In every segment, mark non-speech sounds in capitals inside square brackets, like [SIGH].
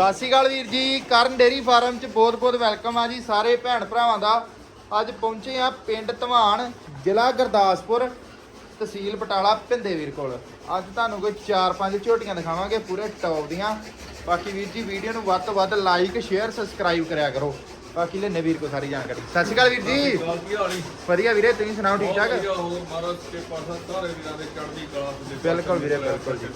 ਸਤਿ ਸ਼੍ਰੀ ਅਕਾਲ ਵੀਰ ਜੀ ਕਰਨ ਡੇਰੀ ਫਾਰਮ ਚ ਬਹੁਤ ਬਹੁਤ ਵੈਲਕਮ ਆ ਜੀ ਸਾਰੇ ਭੈਣ ਭਰਾਵਾਂ ਦਾ। ਅੱਜ ਪਹੁੰਚੇ ਆ ਪਿੰਡ ਧਵਾਨ ਜ਼ਿਲ੍ਹਾ ਗੁਰਦਾਸਪੁਰ ਤਹਿਸੀਲ ਬਟਾਲਾ ਭਿੰਦੇ ਵੀਰ ਕੋਲ। ਅੱਜ ਤੁਹਾਨੂੰ ਕੋਈ 4-5 ਝੋਟੀਆਂ ਦਿਖਾਵਾਂਗੇ ਪੂਰੇ ਟੌਪ ਦੀਆਂ। ਬਾਕੀ ਵੀਰ ਜੀ ਵੀਡੀਓ ਨੂੰ ਵੱਧ ਤੋਂ ਵੱਧ ਲਾਈਕ ਸ਼ੇਅਰ ਸਬਸਕ੍ਰਾਈਬ ਕਰਿਆ ਕਰੋ। ਬਾਕੀ ਲੈਣੇ ਵੀਰ ਕੋ ਸਾਰੀ ਜਾਣਕਾਰੀ। ਸਤਿ ਸ਼੍ਰੀ ਅਕਾਲ ਵੀਰ ਜੀ। ਵਧੀਆ ਵੀਰੇ ਤੁਸੀਂ ਸੁਣਾਓ ਠੀਕ ਠਾਕ? ਬਿਲਕੁਲ ਵੀਰੇ, ਬਿਲਕੁਲ ਜੀ।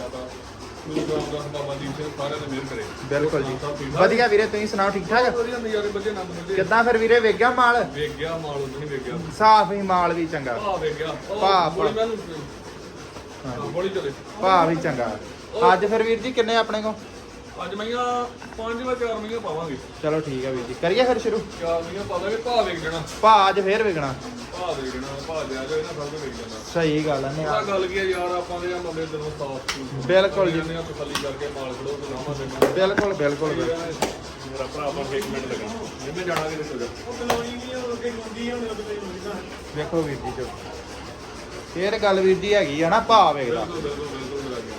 ਗੁਰੂ ਰਾਮਦਾਸ ਬਾਬਾ ਦੀਪ ਸਿੰਘ ਸਾਰਿਆਂ ਦੇ ਮਿਹਰ ਕਰੇ। ਬਿਲਕੁਲ ਜੀ? ਵਧੀਆ ਵੀਰੇ ਤੁਸੀਂ ਸੁਣਾਓ ਠੀਕ ਠਾਕ? ਵਧੀਆ ਨਜ਼ਾਰੇ ਕਿੱਦਾਂ ਫਿਰ ਵੀਰੇ ਵੇਖ ਗਿਆ ਮਾਲ? ਵੇਖ ਗਿਆ ਮਾਲ ਉਹ ਨਹੀਂ ਵੇਖ ਗਿਆ ਸਾਫ਼ ਹੀ ਮਾਲ ਵੀ ਚੰਗਾ। ਵੇਖ ਗਿਆ। ਮੈਨੂੰ ਬੋਲੀ ਚਲੇ। ਭਾਅ ਵੀ ਚੰਗਾ। ਅੱਜ ਫਿਰ ਵੀਰ ਜੀ ਕਿੰਨੇ ਆਪਣੇ ਕੋ ਅੱਜ ਮਈਆਂ ਪੰਜ ਵਾ ਚਾਰ ਮਈਆਂ ਪਾਵਾਂਗੇ। ਚਲੋ ਠੀਕ ਹੈ ਵੀਰ ਜੀ। ਕਰੀਏ ਫਿਰ ਸ਼ੁਰੂ? ਚਾਰ ਮਈਆਂ ਵੇਖ ਭਾਅ ਅੱਜ ਫੇਰ ਵਿਕਣਾ ਭਾ ਵੇਖ ਜਾਣਾ ਭਾ ਲਿਆ ਜਾਏ ਨਾ ਸਭ ਕੁਝ ਵੇਖ ਜਾਂਦਾ ਸਹੀ ਗੱਲ ਹੈ ਉਹਦਾ ਗੱਲ ਕੀ ਹੈ ਯਾਰ ਆਪਾਂ ਦੇ ਬੰਦੇ ਦਿਲੋਂ ਸਾਫ਼ ਬਿਲਕੁਲ ਜੀ। ਜੀ ਤਸੱਲੀ ਕਰਕੇ ਮਾਲ ਖੜੋ ਤੇ ਲਾਵਾਂ ਦੇਣਾ ਬਿਲਕੁਲ ਬਿਲਕੁਲ ਬਿਲਕੁਲ। ਮੇਰਾ ਭਰਾ ਬਣ ਇੱਕ ਮਿੰਟ ਲੱਗਣਾ। ਜਿੰਨੇ ਜਾਣਾ ਕਿਤੇ ਸੋ ਜਾ ਉਹ ਕਲੋਨੀ ਵੀ ਉਹ ਕਿ ਮੁੰਡੀ ਹੋਣੀ ਉਹ ਕਿਤੇ ਮੁੰਡੀ ਵੇਖੋ ਵੀਰ ਜੀ ਜੋ। ਫੇਰ ਗੱਲ ਵੀਰ ਜੀ ਹੈਗੀ ਆ ਨਾ ਭਾਅ ਵੇਖਦਾ ਬਿਲਕੁਲ ਬਿਲਕੁਲ ਬਿਲਕੁਲ ਮੇਰਾ ਗਿਆ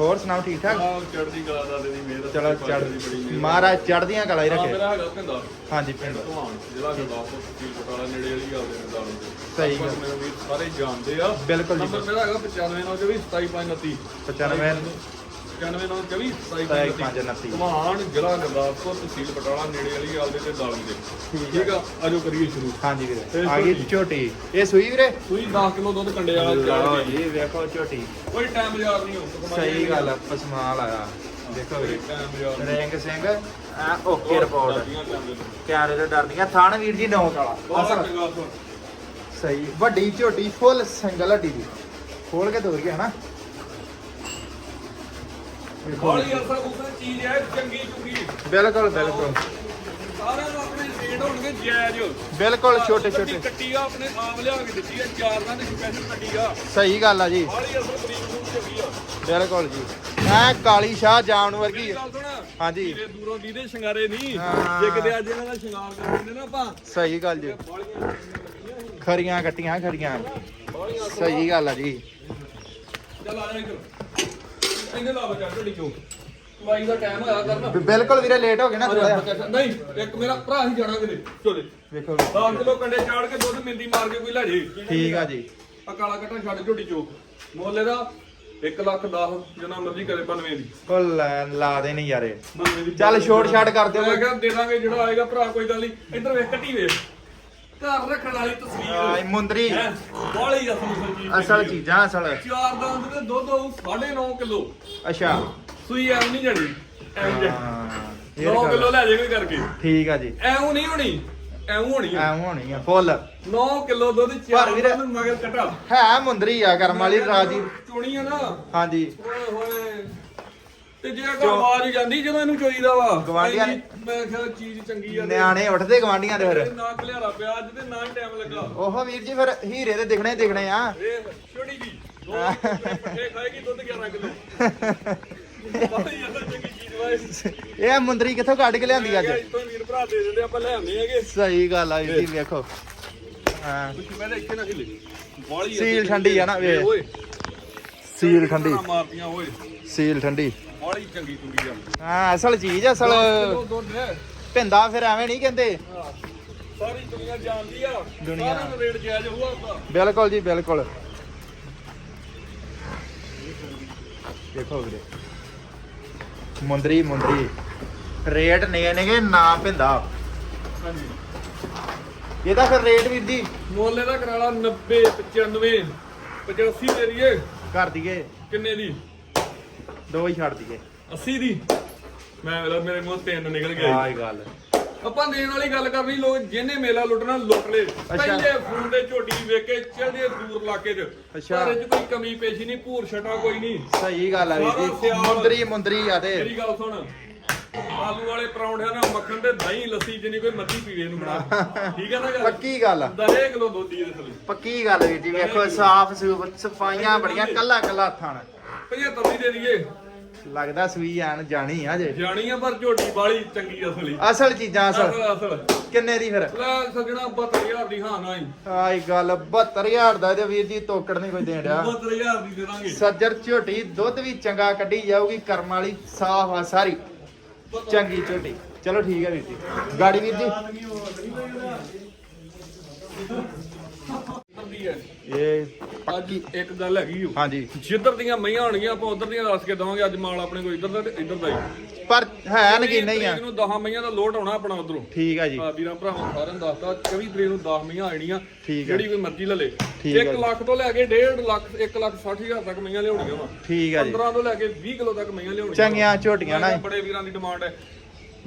ਹੋਰ ਸੁਣਾਓ ਠੀਕ ਠਾਕ? ਆਹ ਚੜਦੀ ਕਲਾ ਦਾ ਦੇ ਮਿਹਰ ਚਲੋ ਦੀ ਬੜੀ ਚੜ ਮਿਹਰ। ਮਹਾਰਾਜ ਚੜਦੀਆਂ ਕਲਾ ਹੀ ਹਾਂ, ਰੱਖੇ। ਮੇਰਾ ਹੈਗਾ ਪਿੰਦਾ ਹਾਂਜੀ ਪਿੰਡ ਜ਼ਿਲ੍ਹਾ ਗੁਰਦਾਸਪੁਰ ਤਹਿਸੀਲ ਬਟਾਲਾ ਨੇੜੇ ਵਾਲੀ ਗੱਲ ਦੇ। ਸਹੀ ਗੱਲ। ਮੇਰੇ ਵੀਰ ਸਾਰੇ ਜਾਣਦੇ ਆ। ਬਿਲਕੁਲ ਜੀ। ਮੇਰਾ ਹੈਗਾ 95 ਨਾਲ 24 27529 95 95 ਨਾਲ 24 27529 ਧਵਾਨ ਜ਼ਿਲ੍ਹਾ ਗੁਰਦਾਸਪੁਰ ਤਹਿਸੀਲ ਬਟਾਲਾ ਨੇੜੇ ਵਾਲੀ ਗੱਲ ਦੇ ਤੇ ਦਾਲਮ ਦੇ। ਠੀਕ ਆ? ਆਜੋ ਕਰੀਏ ਸ਼ੁਰੂ। ਹਾਂਜੀ ਵੀਰੇ। ਇਹ ਆ ਗਈ ਝੋਟੀ। ਝੋਟੀ। ਇਹ ਸੂਈ ਵੀਰੇ? ਸੂਈ 10 ਕਿਲੋ ਦੁੱਧ ਕੰਡੇ ਵਾਲਾ ਲਓ ਚਾੜ ਜੀ ਵੇਖੋ ਝੋਟੀ। ਕੋਈ ਟਾਈਮ ਯਾਰ ਨਹੀਂ ਹੋ ਸਹੀ ਗੱਲ ਆ ਪਸਮਾਲ ਆਇਆ ਦੇਖੋ ਵੀਰੇ। ਟਾਈਮ ਯਾਰ ਰੈਂਕ ਸਿੰਘ ਆ ਓਕੇ ਰਿਪੋਰਟ ਕਿਆਰੇ ਤੋਂ ਡਰਦੀਆਂ। ਥਾਣ ਵੀਰ ਜੀ ਨੌ ਵਾਲਾ ਬਹੁਤ ਅਸਲ। ਚੰਗਾ ਸੁਣ। ਸਹੀ। ਵੱਡੀ ਝੋਟੀ ਫੁੱਲ ਸਿੰਗਲ ਹੱਡੀ ਦੀ। ਖੋਲ ਕੇ ਤੋਰ ਗਿਆ ਹਨਾ? ਵੇਖੋ ਬਾਲੀ ਅਸਰ ਉਸਰ ਚੀਜ਼ ਹੈ ਚੰਗੀ ਚੁੰਗੀ। ਬਿਲਕੁਲ ਬਿਲਕੁਲ। ਸਾਰਿਆਂ ਨੂੰ ਆਪਣੇ ਰੇਟ ਹੋਣਗੇ ਜਾਇਜ਼। ਬਿਲਕੁਲ ਛੋਟੇ ਛੋਟੇ ਕੱਟੀ ਆ ਆਪਣੇ ਆਪ ਲਿਆ ਕੇ ਦਿੱਤੀ ਆ ਚਾਰ ਦੀ ਸਪੈਸ਼ਲ ਕੱਟੀ ਆ। ਸਹੀ ਗੱਲ ਆ ਜੀ। ਬਾਲੀ ਅਸਰ ਬਰੀਕ ਨੂੰ ਚੰਗੀ ਆ। ਬਿਲਕੁਲ ਜੀ। ਐ ਕਾਲੀ ਸ਼ਾਹ ਜਾਮਨ ਵਰਗੀ ਹਾਂਜੀ। ਧੀਰੇ ਦੂਰੋਂ ਦੀਦੇ ਸ਼ਿੰਗਾਰੇ ਨਹੀਂ। ਜੇ ਕਿਤੇ ਅੱਜ ਇਹਨਾਂ ਦਾ ਸ਼ਿੰਗਾਰ ਕਰ ਦਿੰਦੇ ਨਾ ਆਪਾਂ। ਸਹੀ ਗੱਲ ਜੀ। ਖਰੀਆਂ ਕੱਟੀਆਂ ਖਰੀਆਂ। ਸਹੀ ਗੱਲ ਆ ਜੀ। ਚੱਲ ਆ ਜਾ ਇੱਧਰ। ਇਹਨੇ ਲਾ ਬਚਾ ਢੜੀ ਕਿਉਂ ਵਾਈ ਦਾ ਟਾਈਮ ਹੋਇਆ ਕਰਨਾ। ਬ- ਬਿਲਕੁਲ ਵੀਰੇ ਲੇਟ ਹੋ ਗਏ ਨਾ ਥੋੜਾ ਨਹੀਂ ਇੱਕ ਮੇਰਾ ਭਰਾ ਹੀ ਜਾਣਾ ਕਿਤੇ ਚੋਲੇ ਵੇਖੋ 10 ਕਿਲੋ ਕੰਡੇ ਚਾੜ ਕੇ ਦੁੱਧ ਮਿੰਦੀ ਮਾਰ ਕੇ ਕੋਈ ਲੈ ਜੇ ਠੀਕ ਆ ਜੀ। ਆ ਕਾਲਾ ਕੱਟਾ ਛੱਡ ਝੋਟੀ ਚੋਕ ਮੁੱਲ ਦਾ 1 ਲੱਖ 10 ਜਿੰਨਾ ਮਰਜ਼ੀ ਕਰੇ 92 ਦੀ। ਉਹ ਲੈ- ਲਾ ਦੇ ਨਹੀਂ ਯਾਰੇ। 92 ਦੀ ਚੱਲ ਛੋਟ ਛਾਟ ਕਰ ਦਿਓ। ਮੈਂ ਕਿਹਾ ਦੇ ਦਾਂਗੇ ਜਿਹੜਾ ਆਏਗਾ ਭਰਾ ਕੋਈ ਗੱਲ ਨਹੀਂ। ਇੱਧਰ ਵੇਖ ਕੱਟੀ ਵੇਖ। ਘਰ ਰੱਖਣ ਵਾਲੀ ਆਈ ਤਸਵੀਰ ਮੁੰਦਰੀ। ਹੈ? ਬਾਲੀ ਅਸਲ ਚੀਜ਼ ਅਸਲ ਚੀਜ਼ਾਂ ਅਸਲ। ਚਾਰ ਦੰਦ ਦੇ ਦੁੱਧ ਹੋਊ 9.5 ਕਿਲੋ। ਅੱਛਾ। ਸੂਈ ਐਵੇਂ ਨਹੀਂ ਜਾਣੀ ਐਵੇਂ ਜਾਣੀ ਹਾਂ, ਇਹ 9 ਗੱਲ ਕਿਲੋ ਲੈ ਜੇ ਕੋਈ ਕਰਕੇ। ਠੀਕ ਆ ਜੀ। ਐਵੇਂ ਨਹੀਂ ਹੋਣੀ। ਐਵੇਂ ਹੋਣੀ ਐ ਹੋਣੀ ਆ ਫੁੱਲ। 9 ਕਿਲੋ ਦੁੱਧ ਚਾਰ ਵੀਰੇ- ਦੰਦ ਮਗਰ ਕਟਾ। ਹੈ ਮੁੰਦਰੀ ਆ ਕਰਮ ਵਾਲੀ ਰਾਜੀ। ਚੋਣੀ ਆ ਨਾ। ਹਾਂਜੀ। ਓਏ ਹੋਏ। ਤੇ ਜੇ ਅਗਰ ਆਵਾਜ਼ ਜਾਂਦੀ ਜਦੋਂ ਇਹਨੂੰ ਚੋਈਦਾ ਵਾ ਗਵਾਂਢੀਆਂ ਨੇ- ਮੈਂ ਕਿਹਾ ਚੀਜ਼ ਚੰਗੀ ਆ ਨਿਆਣੇ ਉੱਠਦੇ ਗਵਾਂਡੀਆਂ ਦੇ ਫਿਰ। ਨਾ ਖਲਿਆਰਾ ਪਿਆ ਅੱਜ ਤੇ ਨਾ ਟਾਈਮ ਲੱਗਾ। ਉਹ ਵੀਰ ਜੀ ਫਿਰ ਹੀਰੇ ਦੇ ਦਿਖਣੇ ਹੀ ਦਿਖਣੇ ਆ। ਵੇਖ ਛੋਟੀ ਜੀ ਦੋ ਪੱਠੇ ਖਾਏਗੀ ਦੁੱਧ 11 ਕਿਲੋ। ਬਾਈ ਇਹ ਚੰਗੀ ਚੀਜ਼ ਵਾ ਇਹ। ਇਹ ਮੁੰਦਰੀ ਕਿੱਥੋਂ ਕੱਢ ਕੇ ਲਿਆਂਦੀ ਅੱਜ? ਮੈਂ ਕਿਹਾ ਇੱਥੋਂ ਹੀ ਵੀਰ ਭਰਾ ਦੇ ਦਿੰਦੇ ਆਪਾਂ ਲੈ ਆਉਂਦੇ ਹੈਗੇ। ਸਹੀ ਗੱਲ ਆ ਵੀਰ ਜੀ ਵੇਖੋ। ਹਾਂ। ਕੁਛ ਮੈਂ ਇੱਥੇ ਨਾ ਹਿੱਲੇ ਬਾਲੀ ਸੀਲ ਠੰਡੀ ਆ ਨਾ, ਵੇਖ। ਸੀਲ ਠੰਡੀ। ਮਾਰਦੀਆਂ ਓਏ। ਸੀਲ ਠੰਡੀ। ਚੰਗੀ ਆ। ਹਾਂ ਅਸਲ ਚੀਜ਼ ਅਸਲ ਕਿਲੋ ਦੁੱਧ ਹੈ? ਪਿੰਦਾ ਫਿਰ ਐਵੇਂ ਨਹੀਂ ਕਹਿੰਦੇ। ਹਾਂ। ਸਾਰੀ ਦੁਨੀਆ ਜਾਣਦੀ ਆ। ਦੁਨੀਆ। ਸਾਰਿਆਂ ਨੂੰ ਰੇਟ ਜਾਇਜ਼ ਹੋਊਗਾ ਉਹਦਾ ਬਿਲਕੁਲ ਜੀ ਬਿਲਕੁਲ। ਦੇਖੋ ਵੀਰੇ। ਮੁੰਦਰੀ ਮੁੰਦਰੀ। ਰੇਟ ਨੇ ਨੇਗੇ ਨਾ ਪਿੰਦਾ ਹਾਂਜੀ। ਇਹਦਾ ਫਿਰ ਰੇਟ ਵੀਰ ਜੀ ਮੁੱਲ ਦਾ ਕਰਾਲਾ 90 95 85 ਦੇ ਦਈਏ ਕਰ ਦਈਏ। ਕਿੰਨੇ ਦੀ? ਦੋ ਹੀ ਛੱਡ ਦਈਏ। 80 ਦੀ? ਮੈਂ ਵੇਲਾ ਮੇਰੇ ਮੂੰਹ ਤਿੰਨ ਨਿਕਲ ਆਹ ਗਿਆ ਹੀ ਗੱਲ। ਆਪਾਂ ਦੇਣ ਵਾਲੀ ਗੱਲ ਕਰਨੀ ਲੋਕ ਜਿਹਨੇ ਮੇਲਾ ਲੁੱਟਣਾ ਲੁੱਟ ਲੇ। ਪਹਿਲੇ ਫੋਨ ਦੇ ਝੋਟੀ ਵੇਖ ਕੇ ਚਲਦੇ ਦੂਰ ਇਲਾਕੇ 'ਚ। ਅੱਛਾ। ਪਰ ਇਹ 'ਚ ਕੋਈ ਕਮੀ ਪੇਸ਼ੀ ਨਹੀਂ ਭੂਰ ਛਟਾ ਕੋਈ ਨਹੀਂ। ਸਹੀ ਗੱਲ ਆ ਵੀਰ ਸਾਰਾ ਜੀ ਸਿਆਲ। ਮੁੰਦਰੀ ਮੁੰਦਰੀ ਆ ਤੇ। ਮੇਰੀ ਗੱਲ ਸੁਣ। ਆਲੂ ਵਾਲੇ ਪਰੌਂਠਿਆਂ ਨਾਲ ਮੱਖਣ ਤੇ ਦਹੀਂ ਲੱਸੀ ਜਿੰਨੀ ਕੋਈ ਮੱਛੀ ਪੀਵੇ ਨੂੰ ਬਣਾ ਠੀਕ ਹੈ ਨਾ ਗੱਲ? ਪੱਕੀ ਗੱਲ ਆ। ਦਰੇ ਕਿਲੋ ਦੁੱਧ ਦੀ ਥੱਲੇ। ਪੱਕੀ ਗੱਲ ਵੀਰ ਜੀ ਵੇਖੋ ਸਾਫ਼ ਸੂਫ ਸਫਾਈਆਂ ਬੜੀਆਂ ਕੱਲਾ ਕੱਲਾ ਥਣ 75 ਦੀ ਦੇ ਦਈਏ। ਲੱਗਦਾ ਸੂਈ ਆਣ ਜਾਣੀ ਆ ਜੇ ਜਾਣੀ ਆ ਪਰ ਝੋਟੀ ਵਾਲੀ ਚੰਗੀ ਅਸਲੀ। ਅਸਲ ਚੀਜ਼ਾਂ ਅਸਲ। ਅਸਲ ਅਸਲ। ਕਿੰਨੇ ਦੀ ਫਿਰ? ਲੈ ਸਜਣਾ 72000 ਦੀ ਹਾਂ ਨਾ ਹੀ ਆਈ ਗੱਲ 72000 ਦਾ ਵੀਰ ਜੀ ਤੋਕੜ ਨਹੀਂ ਕੋਈ ਦੇਣ ਡਿਆ। 72000 ਦੀ ਦੇ ਦਾਂਗੇ। ਸੱਜਰ ਝੋਟੀ ਦੁੱਧ ਵੀ ਚੰਗਾ ਕੱਢੀ ਜਾਊਗੀ ਕਰਮ ਵਾਲੀ ਸਾਫ਼ ਆ ਸਾਰੀ। ਚੰਗੀ ਝੋਟੀ। ਚਲੋ ਠੀਕ ਹੈ ਵੀਰ ਜੀ। ਗਾੜੀ ਵੀਰ ਜੀ ਇੱਧਰ ਦੀ ਹੈ ਇਹ ਅੱਜ ਇੱਕ ਗੱਲ ਹੈਗੀ ਓ। ਹਾਂਜੀ। ਜਿੱਧਰ ਦੀਆਂ ਮਈਆਂ ਹੋਣਗੀਆਂ ਆਪਾਂ ਉਧਰ ਦੀਆਂ ਦੱਸ ਕੇ ਦਵਾਂਗੇ ਅੱਜ ਮਾਲ ਆਪਣੇ ਕੋਲ ਇੱਧਰ ਦਾ ਤੇ ਇੱਧਰ ਦਾ ਹੀ। ਪਰ ਹੈ ਨਗੀਨਾ ਹੀ ਆ। ਤਰੀਕ ਨੂੰ 10 ਮਈਆਂ ਦਾ ਲੋਡ ਆਉਣਾ ਆਪਣਾ ਉਧਰੋਂ। ਠੀਕ ਆ ਜੀ। ਵੀਰਾਂ ਭਰਾਵਾਂ ਸਾਰਿਆਂ ਨੂੰ ਦੱਸਦਾ 24 ਤਰੀਕ ਨੂੰ 10 ਮਈਆਂ ਆਣੀਆਂ ਠੀਕ ਜਿਹੜੀ ਕੋਈ ਮਰਜ਼ੀ ਲੈ ਲੇ। ਠੀਕ ਹੈ 1 ਲੱਖ ਤੋਂ ਲੈ ਕੇ 1.5 ਲੱਖ 1 ਲੱਖ 60 ਹਜ਼ਾਰ ਤੱਕ ਮਈਆਂ ਲਿਆਉਣੀਆਂ ਵਾ। ਠੀਕ ਆ ਜੀ। 15 ਤੋਂ ਲੈ ਕੇ 20 ਕਿਲੋ ਤੱਕ ਮਈਆਂ ਲਿਆਉਣੀਆਂ ਚੰਗੀਆਂ ਝੋਟੀਆਂ ਨਾ ਬੜੇ ਵੀਰਾਂ ਦੀ ਡਿਮਾਂਡ ਹੈ।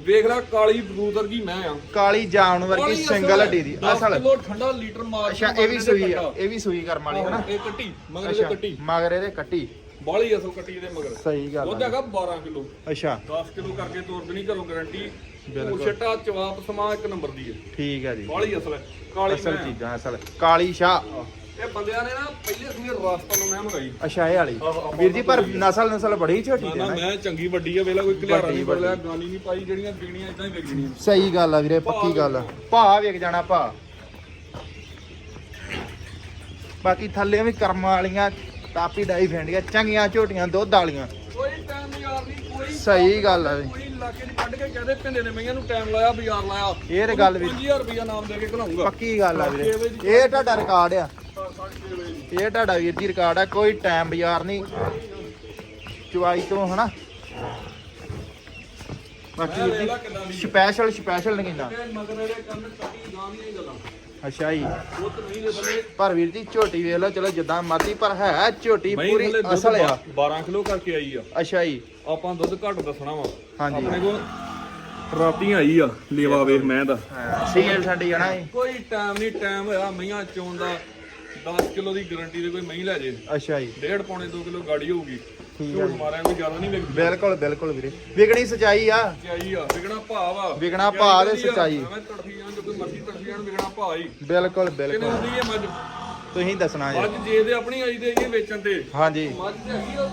ਵੇਖ ਲੈ ਕਾਲੀ ਬਰੂਦ ਵਰਗੀ ਮੈਂ ਆ। ਕਾਲੀ ਜਾਨ ਵਰਗੀ ਸਿੰਗਲ ਹੱਡੀ ਦੀ। ਅਸਲ। ਕਿਲੋ ਠੰਡਾ ਲੀਟਰ ਮਾਰ ਅੱਛਾ ਇਹ ਵੀ ਸੂਈ ਆ। ਇਹ ਵੀ ਸੂਈ ਕਰਮ ਵਾਲੀ ਹੈ ਨਾ? ਇਹ ਕੱਟੀ ਮਗਰ ਇਹ ਕੱਟੀ। ਮਗਰ ਇਹਦੇ ਕੱਟੀ। ਬਾਲੀ ਅਸਲ ਕੱਟੀ ਇਹਦੇ ਮਗਰ। ਸਹੀ ਗੱਲ ਦੁੱਧ ਹੈਗਾ 12 ਕਿਲੋ। ਅੱਛਾ। 10 ਕਿਲੋ ਕਰਕੇ ਤੋਰ ਦੇਣੀ ਘਰੋਂ ਗਾਰੰਟੀ ਬਿਲਕੁਲ। ਛੱਟਾ ਜਵਾਬ ਸਮਾ ਇੱਕ ਨੰਬਰ ਦੀ ਹੈ। ਠੀਕ ਆ ਜੀ। ਬਾਲੀ ਅਸਲ ਹੈ। ਕਾਲੀ ਅਸਲ ਚੀਜ਼ਾਂ ਅਸਲ। ਕਾਲੀ ਇਹ ਬੰਦਿਆਂ ਨੇ ਨਾ ਪਹਿਲੇ ਸੂਏ ਰਾਸਤਾ ਨੂੰ ਮੈਂ ਮੰਗਾਈ। ਅੱਛਾ ਇਹ ਵਾਲੀ। ਵੀਰ ਜੀ ਪਰ ਨਸਲ ਨਸਲ ਬੜੀ ਝੋਟੀ ਨਾ ਮੈਂ ਚੰਗੀ ਵੱਡੀ ਆ ਵੇਲਾ ਕੋਈ ਘਲਿਆਰਾ ਵੱਡੀ, ਨਹੀਂ ਬੋਲਿਆ ਗਾਲੀ ਨਹੀਂ ਪਾਈ ਜਿਹੜੀਆਂ ਦੇਣੀਆਂ ਇਦਾਂ ਹੀ ਵਿਕ ਜਣੀਆਂ ਸਹੀ ਗੱਲ ਆ ਵੀਰੇ ਪੱਕੀ ਗੱਲ ਆ। ਭਾ ਵੇਖ ਜਾਣਾ ਭਾ ਬਾਕੀ ਥੱਲੇ ਵੀ ਕਰਮ ਵਾਲੀਆਂ ਤਾਪੀ ਡਾਈ ਫੈਂਡੀਆਂ ਚੰਗੀਆਂ ਝੋਟੀਆਂ ਦੁੱਧ ਵਾਲੀਆਂ। ਕੋਈ ਟਾਈਮ ਯਾਰ ਨਹੀਂ ਕੋਈ ਸਹੀ ਗੱਲ ਆ ਵੀ ਕੋਈ ਇਲਾਕੇ ਚ ਕੱਢ ਕੇ ਕਹਦੇ ਪਿੰਡੇ ਨੇ ਮਈਆਂ ਨੂੰ ਟਾਈਮ ਲਾਇਆ ਬਾਜ਼ਾਰ ਲਾਇਆ। ਇਹ ਤੇ ਗੱਲ ਵੀ 5000 ਰੁਪਇਆ ਨਾਮ ਦੇ ਕੇ ਘਲਾਉਂਗਾ। ਪੱਕੀ ਗੱਲ ਆ ਵੀਰੇ। ਇਹ ਤੁਹਾਡਾ ਰਿਕਾਰਡ ਆ। ਇਹ ਤੁਹਾਡਾ ਵੀਰ ਜੀ ਰਿਕਾਰਡ ਆ ਕੋਈ ਟਾਈਮ ਬਾਜ਼ਾਰ ਨਹੀਂ। ਚੁਆਈ ਤੋਂ ਹਨਾ? ਬਾਕੀ ਸਪੈਸ਼ਲ ਸਪੈਸ਼ਲ ਦੀਆਂ ਗੱਲਾਂ ਅੱਛਾ ਜੀ। ਨਹੀਂ ਪਰ ਵੀਰ ਜੀ ਝੋਟੀ ਵੇਖ ਲਓ ਚਲੋ ਜਿੱਦਾਂ ਮਰਜ਼ੀ ਪਰ ਹੈ ਝੋਟੀ ਪੂਰੀ ਅਸਲ ਆ। 12 ਕਿਲੋ ਕਰਕੇ ਆਈ ਆ। ਅੱਛਾ ਜੀ। ਆਪਾਂ ਦੁੱਧ ਘੱਟ ਦੱਸਣਾ ਵਾ। ਹਾਂਜੀ। ਆਪਣੇ ਕੋਲ ਰਾਤੀ ਆਈ ਆ ਲੇਵਾ ਵੇਖ ਮੈਂ ਦਾ ਸੀਲ ਸਾਡੀ ਜਣਾ ਕੋਈ ਟਾਈਮ ਨਹੀਂ ਟਾਈਮ ਹੋਇਆ ਮਈਆਂ ਚੋਣ ਦਾ 10 ਕਿਲੋ ਦੀ ਗਾਰੰਟੀ ਦੇ ਕੋਈ ਮਹੀਂ ਲੈ ਜੇ। ਅੱਛਾ ਜੀ। ਡੇਢ ਪੌਣੇ 2 ਕਿਲੋ ਗਾੜੀ ਹੋਊਗੀ। ਠੀਕ ਆ ਝੂਠ ਮਾਰਿਆ ਕੋਈ ਜ਼ਿਆਦਾ ਨਹੀਂ ਵਿਕਦੀ। ਬਿਲਕੁਲ ਬਿਲਕੁਲ ਵੀਰੇ। ਵਿਗੜੀ ਸਚਾਈ ਆ। ਚਾਈ ਆ ਵਿਕਣਾ ਭਾਵ ਆ। ਵਿਕਣਾ ਭਾਅ ਤੇ ਸੱਚਾਈ। ਮੈਂ ਤੜਫੀ ਜਾਂ ਜੋ ਕੋਈ ਮਰਜ਼ੀ ਤੜਫੀ ਜਾਣ ਵਿਕਣਾ ਭਾਅ ਹੀ। ਬਿਲਕੁਲ ਕਿੰਨੇ ਬਿਲਕੁਲ। ਹੁੰਦੀ ਹੈ ਮੱਝ? ਤੁਸੀਂ ਦੱਸਣਾ ਜੀ। ਮੱਝ ਜੇ ਦੇ ਆਪਣੀ ਆਈ ਦੇ ਇਹ ਵੇਚਣ ਤੇ। ਹਾਂਜੀ। ਮੱਝ ਤੇ ਹੈਗੀ ਆ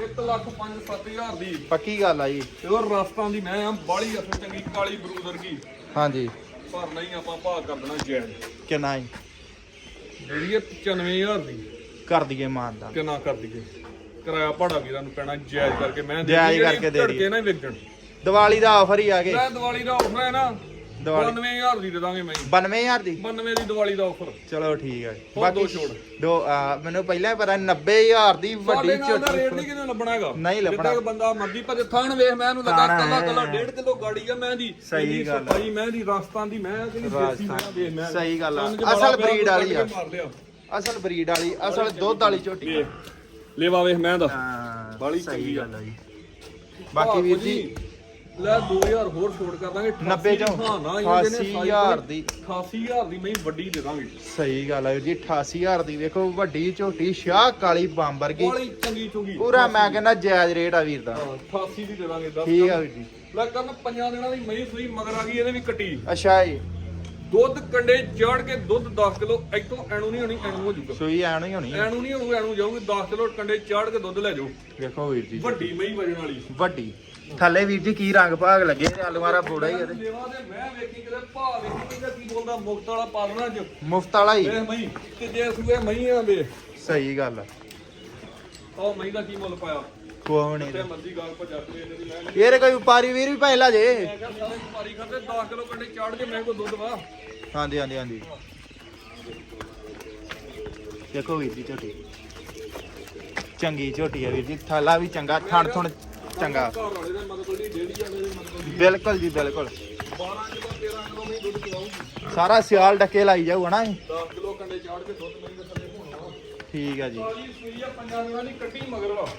1 ਲੱਖ 5 7000 ਦੀ। ਪੱਕੀ ਗੱਲ ਆ ਜੀ। ਉਹ ਰਸਤਾਂ ਦੀ ਮੈਂ ਆ ਬਾਲੀ ਅਸਲ ਚੰਗੀ ਕਾਲੀ ਬਰੂਦ ਵਰਗੀ। ਹਾਂਜੀ। ਪਰ ਨਹੀਂ ਆਪਾਂ ਭਾਅ ਕਰ ਦੇਣਾ ਜਾਇਜ਼ ਕਿੰਨਾ ਜੀ? ਜਿਹੜੀ ਇਹ 95000 ਦੀ ਕਰ ਦਈਏ ਮਾਨਦਾ ਕਿੰਨਾ ਕਰ ਦਈਏ। ਕਿਰਾਇਆ ਭਾੜਾ ਵੀਰਾਂ ਨੂੰ ਪੈਣਾ ਜਾਇਜ਼ ਕਰਕੇ ਮੈਂ ਦੇ ਜਾਇਜ਼ ਕਰਕੇ ਦੇ ਝਟਕੇ ਨਾ ਦੀਵਾਲੀ ਦਾ ਆਫਰ ਹੀ ਆ ਗਏ। ਲੈ ਦੀਵਾਲੀ ਦਾ ਆਫਰ ਹੈ ਨਾ ਦੀਵਾਲੀ 92000 ਦੀ ਦੇ ਦਾਂਗੇ ਮੈਂ 92000 ਦੀ 92 ਦੀ ਦੀਵਾਲੀ ਦਾ ਆਫਰ ਚਲੋ ਠੀਕ ਹੈ ਹੋਰ ਦੋ ਛੋੜ। ਦੋ ਆ, ਮੈਨੂੰ ਪਹਿਲਾਂ ਹੀ ਪਤਾ 90000 ਦੀ ਵੱਡੀ ਸਾਡੇ ਨਾਲ ਦਾ ਰੇਟ ਝੋਟੀ ਨਹੀਂ ਕਿਤੇ ਲੱਭਣਾ ਹੈਗਾ ਨਹੀਂ ਲੱਭਣਾ। ਜਿੱਦਾਂ ਬੰਦਾ ਮਰਦੀ ਪਰ ਥਾਣ ਵੇਖ ਮੈਂ ਇਹਨੂੰ ਲੱਗਾ ਥਾਣ ਕੱਲਾ ਹੈ। ਕੱਲਾ 1.5 ਕਿਲੋ ਗਾੜੀ ਆ ਮੈਂ ਦੀ ਸਹੀ ਗੱਲ ਆ। ਸਫ਼ਾਈ ਮੈਂ ਦੀ ਰਾਜਸਥਾਨ ਦੀ ਮੈਂ ਕਿਹੜੀ ਦੇਸੀ ਮੈਂ। ਵੇਖ ਮੈਂ ਸਹੀ ਗੱਲ ਆ। ਕੰਨ 'ਚ ਅਸਲ ਪਿਆ, breed ਵਾਲੀ ਆ। ਕੱਢ ਕੇ ਮਾਰ ਲਿਆ। ਅਸਲ ਬਰੀਡ ਵਾਲੀ ਅਸਲ ਦੁੱਧ ਵਾਲੀ ਝੋਟੀ ਵੇਖ ਲੇਵਾ ਵੇਖ ਮੈਂ ਦਾ ਹਾਂ ਬਾਹਲੀ ਚੰਗੀ। ਗੱਲ ਆ ਜੀ ਬਾਕੀ ਵੀਰ ਜੀ ਲੈ 2000 ਹੋਰ ਛੋੜ ਕਰ ਦਾਂਗੇ। 90 ਚੋਂ 88000 ਦੀ। 88000 ਦੀ ਮੈਂ ਵੱਡੀ ਦੇ ਦਾਂਗੇ। ਸਹੀ ਗੱਲ ਵੀਰ ਜੀ 88000 ਦੀ ਵੇਖੋ ਵੱਡੀ ਝੋਟੀ ਸ਼ਾਹ ਕਾਲੀ ਬੰਬ ਵਰਗੀ। ਬਾਲੀ ਚੰਗੀ ਚੁੰਗੀ। ਪੂਰਾ ਮੈਂ ਕਹਿੰਦਾ ਜਾਇਜ਼ ਰੇਟ ਆ ਵੀਰ ਦਾ। 88 ਦੀ ਦੇ ਦਾਂਗੇ 10 ਠੀਕ ਆ ਵੀਰ ਜੀ। ਲੈ ਕਰਨ ਪੰਜਾਂ ਦਿਨਾਂ ਦੀ ਮਈ ਸੂਈ ਮਗਰ ਆ ਗਈ ਇਹਦੇ ਵੀ ਕੱਟੀ। ਅੱਛਾ ਜੀ। ਦੁੱਧ ਕੰਡੇ ਚਾੜ ਕੇ ਦੁੱਧ 10 ਕਿਲੋ ਇੱਥੋਂ ਐਣੂ ਨਹੀਂ ਹੋਣੀ ਐਣੂ ਹੋ ਜਾਊਗਾ। ਸੂਈ ਐ ਨਹੀਂ ਹੋਣੀ। ਐਣੂ ਨਹੀਂ ਹੋਊ ਐਣੂ ਜਾਊਗੀ 10 ਕਿਲੋ ਕੰਡੇ ਚਾੜ ਕੇ ਦੁੱਧ ਲੈ ਜਾਓ। ਵੇਖੋ ਵੀਰ ਜੀ। ਵੱਡੀ ਮਈ ਵਜਣ ਵਾਲੀ। ਵੱਡੀ। ਥੱਲੇ ਵੀਰ ਜੀ ਕੀ ਰੰਗ ਭਾਗ ਲੱਗੇ ਤੇ ਆਲੂਆਰਾ ਫੋੜਾ ਹੀ ਇਹਦੇ ਲੇਵਾ ਤੇ ਮੈਂ ਵੇਖੀ ਕਿਤੇ ਭਾ ਵੇਖੀ ਕਿਤੇ ਕੀ ਬੋਲਦਾ ਮੁਕਤ ਵਾਲਾ ਪਾਲਣਾ ਅੱਜ ਮੁਫਤ ਵਾਲਾ ਹੀ। ਵੇਖ ਮਈ ਤੇ ਜੇ ਸੂਏ ਮਈ ਆ ਵੇ ਸਹੀ ਗੱਲ ਆ। ਉਹ ਮਈ ਦਾ ਕੀ ਮੁੱਲ ਪਾਇਆ? ਕੋਈ ਤੇ ਮਰਜ਼ੀ ਗੱਲ ਭਜਾ ਕੇ ਇਹਨੇ ਦੀ ਮੈਂ ਇਹ ਤੇ ਕੋਈ ਵਪਾਰੀ ਵੀਰ ਵੀ ਪਹਿਲਾ ਜੇ। ਮੈਂ ਕਿਹਾ ਸਾਰੇ ਵਪਾਰੀ ਖਾਤੇ 10 ਕਿਲੋ ਕੰਡੇ ਚਾੜ ਕੇ ਮੈਂ ਕੋ ਦੁੱਧ ਵਾ। ਹਾਂਜੀ ਹਾਂਜੀ ਹਾਂਜੀ। ਦੇਖੋ ਵੀਰ ਜੀ ਝੋਟੀ। ਚੰਗੀ ਝੋਟੀ ਆ ਵੀਰ ਜੀ। ਥਾਲਾ ਵੀ ਚੰਗਾ ਥਣ ਥਣ ਚੰਗਾ। ਬਿਲਕੁਲ ਜੀ ਬਿਲਕੁਲ। 12 ਕਿਲੋ 13 ਕਿਲੋ ਮਈ ਦੁੱਧ ਚਵਾਉਂਗੀ ਸਾਰਾ ਸਿਆਲ ਡੱਕੇ ਲਾਈ ਜਾਊਗਾ ਨਾ ਇਹ। 10 ਕਿਲੋ ਕੰਡੇ ਚਾੜ ਕੇ ਦੁੱਧ ਠੀਕ ਆ ਜੀ।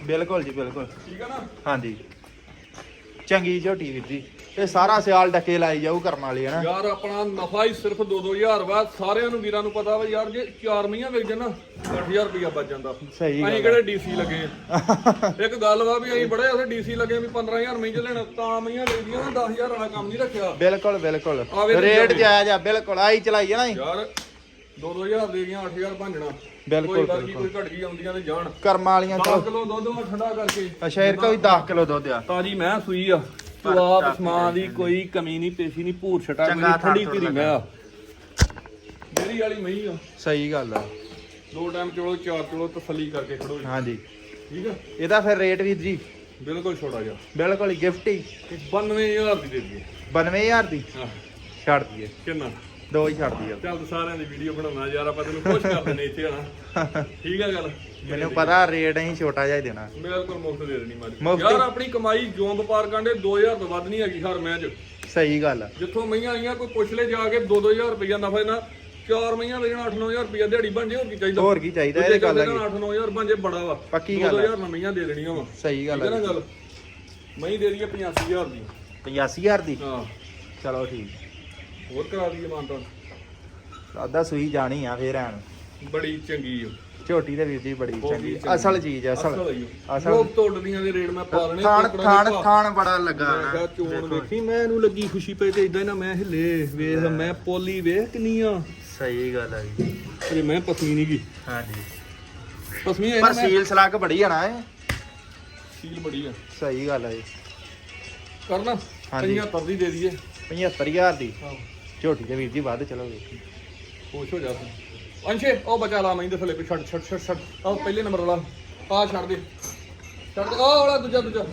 ਬਿਲਕੁਲ ਜੀ ਬਿਲਕੁਲ। ਠੀਕ ਆ ਨਾ? ਹਾਂਜੀ। ਚੰਗੀ ਝੋਟੀ ਵੀਰ ਜੀ ਇਹ ਸਾਰਾ ਸਿਆਲ ਡੱਕੇ ਲਾਈ ਜਾਊ ਕਰਨ ਵਾਲੀ ਹੈ ਨਾ। ਯਾਰ ਆਪਣਾ ਨਫਾ ਹੀ ਸਿਰਫ 2-2000 ਵਾ। ਸਾਰਿਆਂ ਨੂੰ ਵੀਰਾਂ ਨੂੰ ਪਤਾ ਵਾ ਯਾਰ ਜੇ 4 ਮਹੀਆਂ ਵਿਕ ਜਾਣ ਨਾ 8000 ਰੁਪਇਆ ਬਚ ਜਾਂਦਾ। ਸਹੀ ਅਸੀਂ ਗੱਲ ਕਿਹੜੇ ਡੀਸੀ ਲੱਗੇ ਆ। ਇੱਕ ਗੱਲ ਵਾ ਵੀ ਅਸੀਂ ਬੜੇ ਉਥੇ ਡੀਸੀ ਲੱਗੇ ਵੀ 15000 ਮਹੀਨੇ ਚ ਲੈਣਾ। ਤਾਂ ਮਹੀਆਂ ਵੇਚਦੀਆਂ ਨਾ 10000 ਵਾਲਾ ਕੰਮ ਨਹੀਂ ਰੱਖਿਆ। ਬਿਲਕੁਲ ਬਿਲਕੁਲ। ਆ ਵੇਖ ਰੇਟ ਜੀ। ਜਾਇਜ਼ ਆ ਬਿਲਕੁਲ। ਆਈ ਚਲਾਈ ਹੈ ਨਾ ਜੀ। ਯਾਰ 2-2000 ਦੇ ਗਈਆਂ 8000 ਭਾਂਜਣਾ ਬਿਲਕੁਲ, ਕੋਈ ਬਾਕੀ। ਕੋਈ ਘਟ ਗਈ ਆਉਂਦੀਆਂ ਤੇ ਜਾਣ। ਕਰਮਾਂ ਵਾਲੀਆਂ 10 ਚਲੋ ਕਿਲੋ ਦੁੱਧ ਵਾ ਠੰਡਾ ਕਰਕੇ। ਅੱਛਾ ਇਹ ਵੀ 10 ਕਿਲੋ ਦੁੱਧ ਆ। ਤਾਜੀ ਮੈਂ ਸੂਈ ਆ। ਜਵਾਬ ਸਮਾਨ ਦੀ ਕੋਈ ਕਮੀ ਨਹੀਂ ਪੇਸ਼ੀ ਨਹੀਂ ਭੂਰ ਛਟਾ ਕੋਈ ਚੰਗਾ ਠੰਡੀ ਥਾਂ ਧੀਰੀ ਥੋੜ੍ਹਾ ਮੈਂ ਆ। ਡੇਰੀ ਵਾਲੀ ਮਹੀਂ ਆ। ਸਹੀ ਗੱਲ ਆ। ਦੋ ਟਾਈਮ ਚਲੋ ਚਾਰ ਚਲੋ ਤਸੱਲੀ ਕਰਕੇ ਖੜੋ ਜੀ। ਹਾਂਜੀ। ਠੀਕ ਆ? ਇਹਦਾ ਫਿਰ ਰੇਟ ਵੀਰ ਜੀ? ਬਿਲਕੁਲ ਛੋਟਾ ਜਿਹਾ। ਬਿਲਕੁਲ ਗਿਫਟ ਹੀ। 92000 ਦੀ ਦੇ ਦਈਏ। 92000 ਦੀ? ਹਾਂ। ਛੱਡ ਦਈਏ। ਕਿੰਨਾ? ਦੋ ਹੀ ਛੱਡ ਦਈਏ ਚੱਲ ਸਾਰਿਆਂ ਦੀ ਵੀਡੀਓ ਬਣਾਉਣਾ ਯਾਰ ਆਪਾਂ ਤੈਨੂੰ ਖੁਸ਼ ਕਰ ਦਿੰਦੇ ਇੱਥੇ ਹਨਾ। [LAUGHS] ਠੀਕ ਆ ਗੱਲ? ਮੈਨੂੰ ਪਤਾ ਰੇਟ ਅਸੀਂ ਛੋਟਾ ਜਿਹਾ ਹੀ ਦੇਣਾ। ਬਿਲਕੁਲ ਮੁਫਤ ਦੇ ਦੇਣੀ ਹੀ? ਯਾਰ ਆਪਣੀ ਕਮਾਈ ਜੋਂ ਵਪਾਰ ਕਾਂਡੇ 2000 ਤੋਂ ਵੱਧ ਨਹੀਂ ਹੈਗੀ ਹਰ ਮੈਚ ਸਹੀ ਗੱਲ ਆ। ਜਿੱਥੋਂ ਮਈਆਂ ਆਈਆਂ ਕੋਈ ਪੁੱਛ ਲੈ ਜਾ ਕੇ 2-2000 ਰੁਪਇਆ ਨਫਾ ਨਾ ਚਾਰ ਮਈਆਂ ਵੇਚਣ 8-9000 ਰੁਪਇਆ ਦਿਹਾੜੀ ਬਣ ਜੇ ਹੋਰ ਕੀ ਚਾਹੀਦਾ? ਹੋਰ ਕੀ ਚਾਹੀਦਾ ਇਹ ਗੱਲ ਹੈਗੀ। 8-9000 ਬਣ ਜੇ ਬੜਾ ਵਾ। ਪੱਕੀ ਗੱਲ ਆ। 2000 ਮਈਆਂ ਦੇ ਦੇਣੀਆਂ ਵਾ। ਸਹੀ ਗੱਲ ਹੈ ਨਾ ਆ ਗੱਲ? ਮਈ ਦੇ ਦਈਏ 85000 ਦੀ। 85000 ਦੀ? ਹਾਂ। ਚਲੋ ਠੀਕ। ਹੋਰ ਕਰਾ ਦਈਏ ਮਾਨਤਾ ਸਾਦਾ ਸੂਈ ਜਾਣੀ ਆ ਫੇਰ ਐਨ। ਬੜੀ ਚੰਗੀ ਓ। ਝੋਟੀ ਦੇ ਵੀਰ ਜੀ ਬੜੀ ਬਹੁਤ ਚੰਗੀ। ਚੰਗੀ। ਅਸਲ ਚੀਜ਼ ਆ ਅਸਲ। ਅਸਲ। ਅਸਲ- ਲੋਕ ਤੋੜਦੀਆਂ ਦੇ ਰੇਟ ਮੈਂ ਪਾ ਲੈਣੇ ਦੇ ਭਾਅ। ਥਾਣ ਬੜਾ ਲੱਗਾ ਮੈਂ ਕਿਹਾ ਨਾ ਚੋਣ ਵੇਖੀ ਮੈਂ ਇਹਨੂੰ ਲੱਗੀ ਖੁਸ਼ੀ ਪਈ ਤੇ ਇਦਾਂ ਹੀ ਨਾ ਮੈਂ ਹਿੱਲੇ ਵੇਖ ਮੈਂ ਪੋਲੀ ਵੇਖ ਕਿੰਨੀ ਆ। ਸਹੀ ਗੱਲ ਆ ਜੀ। ਅਰੇ ਮੈਂ ਪਸਮੀ ਨਹੀਂ ਗਈ ਹਾਂਜੀ। ਪਸਮੀ ਹੈ ਪਰ ਨਾ ਮੈਂ ਸੀਲ ਸਲੱਗ ਬੜੀ ਆ ਨਾ ਇਹ। ਸੀਲ ਬੜੀ ਆ। ਸਹੀ ਗੱਲ ਆ ਜੀ। ਕਰਨਾ। ਹਾਂਜੀ। 75 ਦੀ ਦੇ ਦਈਏ। 75000 ਦੀ। ਹਾਂ। ਝੋਟੀ ਦੇ ਵੀਰ ਜੀ ਵੱਧ ਚਲੋ ਵੇਖੀ ਖੁਸ਼ ਹੋ ਜਾ ਤੂੰ। ਅੰਸ਼ੇ ਉਹ ਬਚਾ ਲਾ ਮੈਂ ਇਹਦੇ ਥੱਲੇ ਪੇ ਛੱਡ ਛੱਡ ਛੱਡ ਛੱਡ। ਆਹ ਪਹਿਲੇ ਨੰਬਰ ਵਾਲਾ ਆ ਛੱਡ ਦੇ। ਛੱਡ ਦੇ ਆਹ ਵਾਲਾ ਦੂਜਾ ਦੂਜਾ।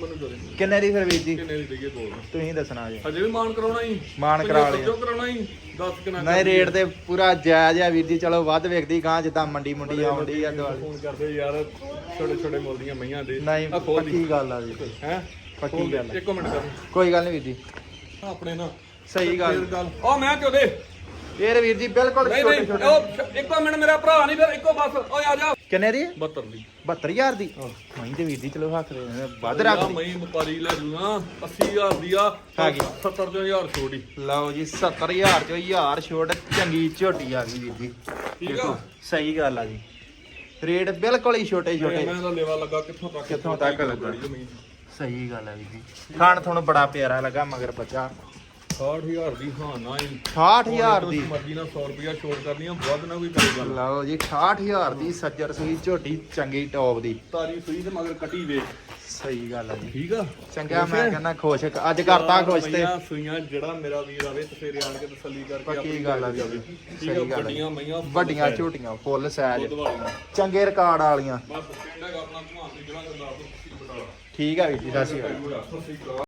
ਮੈਨੂੰ ਦੇ ਦੇ। ਕਿੰਨੇ ਦੀ ਫਿਰ ਵੀਰ ਜੀ? ਕਿੰਨੇ ਦੀ ਦਈਏ ਬੋਲ ਤੁਸੀਂ ਦੱਸਣਾ ਜੀ ਹਜੇ ਵੀ ਮਾਨ ਕਰਾਉਣਾ ਹੀ। ਮਾਣ ਕਰਾ ਲਿਆ। ਜੋ ਕਰਾਉਣਾ ਹੀ। 10 ਕਿੰਨਾ ਨਹੀਂ ਰੇਟ ਤੇ ਪੂਰਾ ਜਾਇਜ਼ ਆ ਵੀਰ ਜੀ ਚਲੋ ਵੱਧ ਵੇਖਦੀ ਗਾਂ ਜਿੱਦਾਂ ਮੰਡੀ ਮੁੰਡੀ ਆਉਂਦੀ ਆ ਦੁਆਲੇ। ਫੋਨ ਕਰਦੇ ਯਾਰ ਛੋਟੇ ਛੋਟੇ ਮੁੱਲ ਦੀਆਂ ਮਈਆਂ ਦੇ। ਨਹੀਂ ਪੱਕੀ ਗੱਲ ਆ ਜੀ। ਹੈ? ਪੱਕੀ ਗੱਲ ਆ। ਇੱਕ ਮਿੰਟ ਕਰ। ਕੋਈ ਗੱਲ ਨਹੀਂ ਵੀਰ ਜੀ। ਆਪਣੇ ਨਾ ਸਹੀ ਗੱਲ। ਫੇਰ ਉਹ ਮੈਂ ਕਿਉਂ ਦੇ? ਇਹ ਵੀਰ ਜੀ ਬਿਲਕੁਲ ਨਹੀਂ ਛੋਟੇ ਨਹੀਂ ਛੋਟੇ। ਉਹ ਇੱਕੋ ਮਿੰਟ ਮੇਰਾ ਭਰਾ ਨਹੀਂ ਫਿਰ ਇੱਕੋ ਬਸ। ਓਏ ਆ ਜਾ। ਕਿੰਨੇ ਦੀ? 72 ਦੀ। 72000 ਦੀ। ਹਾਂ। ਨਹੀਂ ਤੇ ਵੀਰ ਜੀ ਚਲੋ ਹੱਥ ਦੇ ਵੱਧ ਯਾਰ ਰੱਖਦੀ। ਮੈਂ ਵਪਾਰੀ ਲੈ ਜੂਗਾ 80000 ਦੀ ਆ। ਹੈਗੀ। 70 ਤੋਂ 1000 ਛੋੜੀ ਲਓ ਜੀ 70000 ਚੋਂ 1000 ਛੋਟ ਚੰਗੀ ਝੋਟੀ ਆ ਗਈ ਵੀਰ ਜੀ। ਠੀਕ ਆ? ਸਹੀ ਗੱਲ ਆ ਜੀ। ਰੇਟ ਬਿਲਕੁਲ ਹੀ ਛੋਟੇ ਛੋਟੇ। ਮੈਂ ਦਾ ਲੇਵਾ ਲੱਗਾ ਕਿੱਥੋਂ ਤੱਕ ਕਿੱਥੋਂ ਤੱਕ ਲੱਗਾ। ਸਹੀ ਗੱਲ ਆ ਵੀਰ ਜੀ। ਖਾਣ ਤੁਹਾਨੂੰ ਬੜਾ ਪਿਆਰਾ ਲੱਗਾ ਮਗਰ ਬੱਚਾ। 60000 ਦੀ ਹਾਂ ਨਾ ਹੀ 68000 ਦੀ। ਮਰਜ਼ੀ ਨਾਲ 100 ਰੁਪਿਆ ਛੋੜ ਕਰਨੀ ਆ ਵੱਧ ਨਾ ਕੋਈ ਕਰੇ ਗੱਲ ਲਓ ਜੀ 68000 ਦੀ ਸੱਜਰ ਸੂਈ ਝੋਟੀ ਚੰਗੀ ਟੌਪ ਦੀ। ਤਾਰੀ ਸੂਈ ਤੇ ਮਗਰ ਕੱਟੀ ਵੇ। ਸਹੀ ਗੱਲ ਆ ਜੀ। ਠੀਕ ਆ? ਚੰਗਾ ਮੈਂ ਕਹਿੰਦਾ ਖੁਸ਼ ਅੱਜ ਕਰਤਾ ਖੁਸ਼ ਤੇ। ਮਈਆਂ ਸੂਈਆਂ ਜਿਹੜਾ ਮੇਰਾ ਵੀਰ ਆਵੇ ਤੇ ਫੇਰੇ ਆਣ ਕੇ ਤਸੱਲੀ ਕਰਕੇ ਪੱਕੀ ਗੱਲ ਆ ਜਾਵੇ ਜੀ। ਠੀਕ ਆ ਸਹੀ ਗੱਲ ਵੱਡੀਆਂ ਆ ਮਈਆਂ ਵੱਡੀਆਂ ਝੋਟੀਆਂ ਫੁੱਲ ਸਾਈਜ਼ ਚੰਗੇ ਰਿਕਾਰਡ ਵਾਲੀਆਂ। ਬਸ ਪਿੰਡ ਹੈਗਾ ਆਪਣਾ ਘੁਮਾਣ ਦੀ ਜਗ੍ਹਾ ਦਾ ਦੱਸ ਦੋ ਬਟਾਲਾ। ਠੀਕ ਆ ਵੀਰ ਜੀ ਸਤਿ ਸ਼੍ਰੀ ਅਕਾਲ। ਸਤਿ ਸ਼੍ਰੀ ਅਕਾਲ।